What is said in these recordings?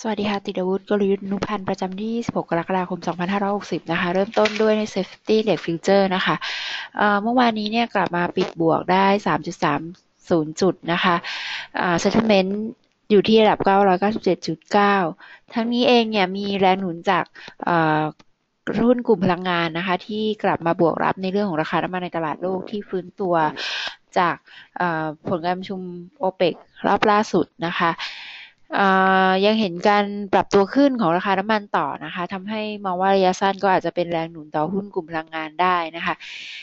สวัสดีค่ะ ติดอาวุธกลยุทธ์นุพันธ์ประจำที่ 26 กรกฎาคม 2560 นะคะ เริ่มต้นด้วยใน Safety Index Future นะคะเมื่อวานนี้เนี่ยกลับมาปิดบวกได้ 3.30 จุดนะคะ Settlement อยู่ที่ระดับ 997.9 ทั้งนี้เองเนี่ยมีแรงหนุนจากรุ่นกลุ่มพลังงานนะคะ ที่กลับมาบวกรับในเรื่องของราคาน้ำมันในตลาดโลกที่ฟื้นตัวจากผลการประชุมโอเปกรอบล่าสุดนะคะ ยังเห็นการปรับตัวขึ้นของราคาน้ำมันต่อนะคะทำให้มองว่าระยะสั้นก็อาจจะเป็นแรงหนุนต่อหุ้นกลุ่มพลังงานได้นะคะ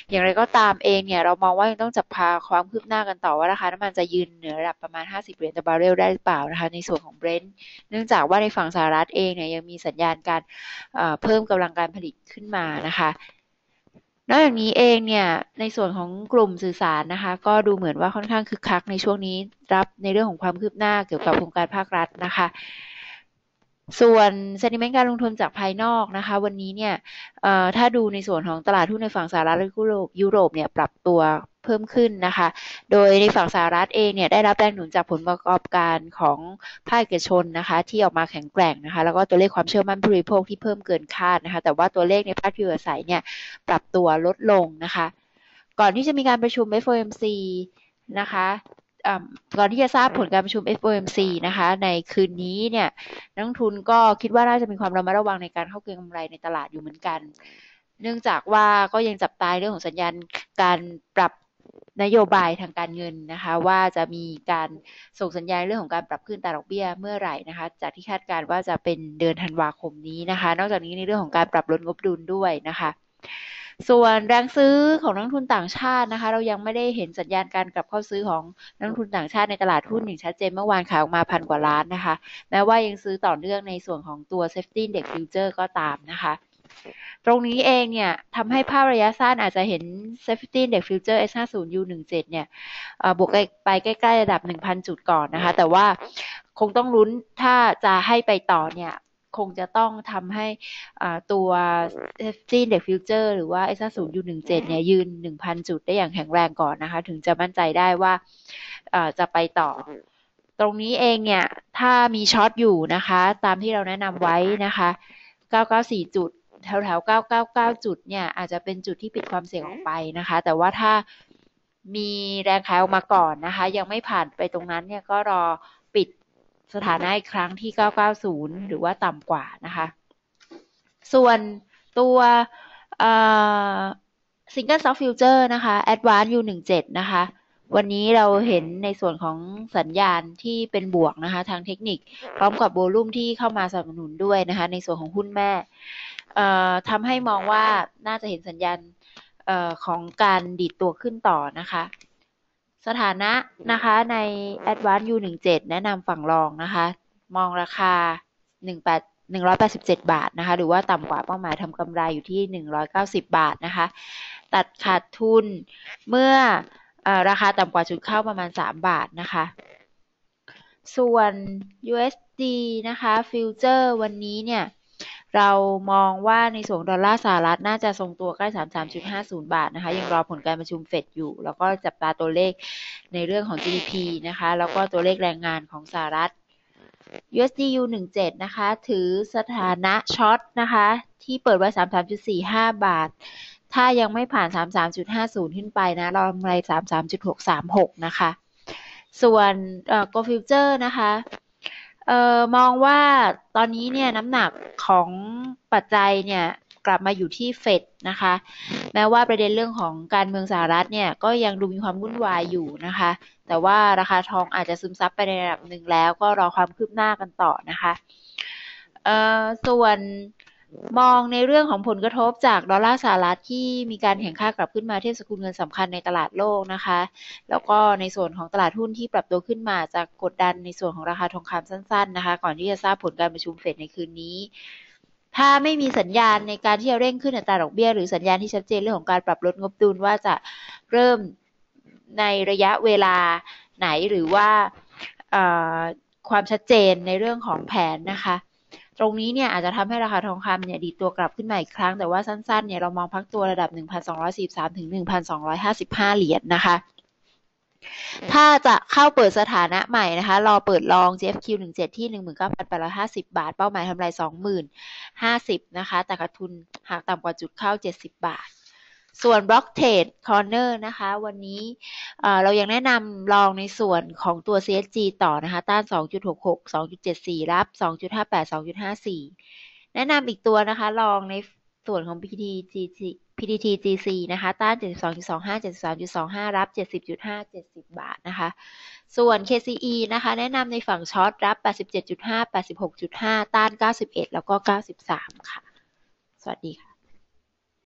อย่างไรก็ตามเองเนี่ยเรามองว่ายังต้องจับพาความคืบหน้ากันต่อว่าราคาน้ำมันจะยืนเหนือระดับประมาณ 50เหรียญต่อบาร์เรลได้หรือเปล่านะคะ ในส่วนของเบรนท์เนื่องจากว่าในฝั่งสหรัฐเองเนี่ยยังมีสัญญาณการเพิ่มกำลังการผลิตขึ้นมานะคะ นอกจากนี้เองเนี่ยในส่วนของกลุ่มสื่อสารนะคะ ก็ดูเหมือนว่าค่อนข้างคึกคักในช่วงนี้รับในเรื่องของความคืบหน้าเกี่ยวกับโครงการภาครัฐนะคะ ส่วนเซนิเมนต์การลงทุนจากภายนอกนะคะ วันนี้เนี่ยถ้าดูในส่วนของตลาดหุ้นในฝั่งสหรัฐและยุโรปเนี่ยปรับตัว เพิ่มขึ้นนะคะ โดยในฝั่งสหรัฐเองเนี่ยได้รับแรงหนุนจากผลประกอบการของภาคเอกชนนะคะที่ออกมาแข็งแกร่งนะคะ แล้วก็ตัวเลขความเชื่อมั่นผู้บริโภคที่เพิ่มเกินคาดนะคะ แต่ว่าตัวเลขในภาคที่อยู่อาศัยเนี่ยปรับตัวลดลงนะคะ ก่อนที่จะมีการประชุม FOMC นะคะก่อนที่จะทราบผลการประชุม FOMC นะคะ ในคืนนี้เนี่ยนักทุนก็คิดว่าน่าจะมีความระมัดระวังในการเข้าเก็งกำไรในตลาดอยู่เหมือนกัน เนื่องจากว่าก็ยังจับตายเรื่องของสัญญาณการปรับ นโยบายทางการเงินนะคะ ว่าจะมีการส่งสัญญาณเรื่องของการปรับขึ้นตราดอกเบี้ยเมื่อไหร่นะคะ จากที่คาดการณ์ว่าจะเป็นเดือนธันวาคมนี้นะคะ นอกจากนี้ในเรื่องของการปรับลดงบดุลด้วยนะคะ ส่วนแรงซื้อของนักทุนต่างชาตินะคะ เรายังไม่ได้เห็นสัญญาณการกลับเข้าซื้อของนักทุนต่างชาติในตลาดหุ้นอย่างชัดเจนเมื่อวานขายออกมาพันกว่าล้านนะคะ แม้ว่ายังซื้อต่อเนื่องในส่วนของตัว Safety Index Future ก็ตามนะคะ ตรงนี้เองเนี่ยทำให้ภาพระยะสั้นอาจจะเห็น Safety Index Future S50 U17 เนี่ยบวกไปใกล้ๆระดับ 1,000 จุดก่อนนะคะ แต่ว่าคงต้องลุ้นถ้าจะให้ไปต่อเนี่ย คงจะต้องทำให้ตัว Safety Index Future หรือว่า S50 U17 เนี่ยยืน 1,000 จุดได้อย่างแข็งแรงก่อนนะคะ ถึงจะมั่นใจได้ว่าจะไปต่อตรงนี้เองเนี่ย ถ้ามีช็อตอยู่นะคะ ตามที่เราแนะนำไว้นะคะ 994 จุด แถวแถว999 จุดเนี่ยอาจจะเป็นจุดที่ปิดความเสี่ยงออกไปนะคะ แต่ว่าถ้ามีแรงขายออกมาก่อนนะคะ ยังไม่ผ่านไปตรงนั้นเนี่ยก็รอปิดสถานะอีกครั้งที่ 990 หรือว่าต่ำกว่านะคะ ส่วนตัวซิงเกิลซอฟต์ฟิวเจอร์นะคะ Advance U17 นะคะ วันนี้เราเห็นในส่วนของสัญญาณที่เป็นบวกนะคะ ทางเทคนิค พร้อมกับโวลุ่มที่เข้ามาสนับสนุนด้วยนะคะ ในส่วนของหุ้นแม่ทำให้มองว่าน่าจะเห็นสัญญาณอของการดีดตัวขึ้นต่อนะคะ สถานะนะคะใน Advanced U17 แนะนำฝั่งรองนะคะ มองราคา 18 187 บาทนะคะ หรือว่าต่ำกว่าเป้าหมายทำกำไรอยู่ที่ 190 บาทนะคะ ตัดขาดทุนเมื่ออ ราคาต่ำกว่าจุดเข้าประมาณ 3 บาทนะคะ ส่วน USD นะคะฟิวเจอร์วันนี้เนี่ย เรามองว่าในส่วนดอลลาร์สหรัฐน่าจะทรงตัวใกล้ 33.50 บาทนะคะ ยังรอผลการประชุมเฟดอยู่ แล้วก็จับตาตัวเลขในเรื่องของ GDP นะคะ แล้วก็ตัวเลขแรงงานของสหรัฐ USD U17 นะคะ ถือสถานะช็อตนะคะ ที่เปิดไว้ 33.45 บาท ถ้ายังไม่ผ่าน 33.50 ขึ้นไปนะเรากำไร 33.636 นะคะ ส่วนเอ่อ Go Future นะคะเอ่อมองว่าตอนนี้เนี่ยน้ำหนักของปัจจัยเนี่ยกลับมาอยู่ที่เฟดนะคะ แม้ว่าประเด็นเรื่องของการเมืองสหรัฐเนี่ยก็ยังดูมีความวุ่นวายอยู่นะคะ แต่ว่าราคาทองอาจจะซึมซับไปในระดับหนึ่งแล้วก็รอความคืบหน้ากันต่อนะคะ เอ่อส่วน มองในเรื่องของผลกระทบจากดอลลาร์สหรัฐที่มีการแข่งข้ากลับขึ้นมาเทียบสกุลเงินสำคัญในตลาดโลกนะคะ แล้วก็ในส่วนของตลาดหุ้นที่ปรับตัวขึ้นมาจากกดดันในส่วนของราคาทองคำสั้นๆนะคะ ก่อนที่จะทราบผลการประชุมเฟดในคืนนี้ ถ้าไม่มีสัญญาณในการที่จะเร่งขึ้นอัตราดอกเบี้ย หรือสัญญาณที่ชัดเจนเรื่องของการปรับลดงบดุลว่าจะเริ่มในระยะเวลาไหนหรือว่าความชัดเจนในเรื่องของแผนนะคะ ตรงนี้เนี่ยอาจจะทำให้ราคาทองคำเนี่ยดีตัวกลับขึ้นมาอีกครั้ง แต่ว่าสั้นๆเนี่ยเรามองพักตัวระดับ 1,243ถึง1,255 เหรียญนนะคะถ้าจะเข้าเปิดสถานะใหม่นะคะ รอเปิดลอง GFQ 17 ที่ 19,850 บาท เป้าหมายทำไร 20,050 นะคะ แต่ขาดทุนหากต่ำกว่าจุดเข้า 70 บาท ส่วน Block Trade Corner นะคะ วันนี้เรายังแนะนำลองในส่วนของตัว CSG ต่อนะคะ ต้าน 2.66 2.74 รับ 2.58 2.54 แนะนำอีกตัวนะคะ ลองในส่วนของ PTGC PTT GC นะคะ ต้าน 72.25 73.25 รับ 70.5 70 บาทนะคะ ส่วน KCE นะคะ แนะนำในฝั่งช็อตรับ 87.5 86.5 ต้าน 91 แล้วก็ 93 ค่ะ สวัสดีค่ะ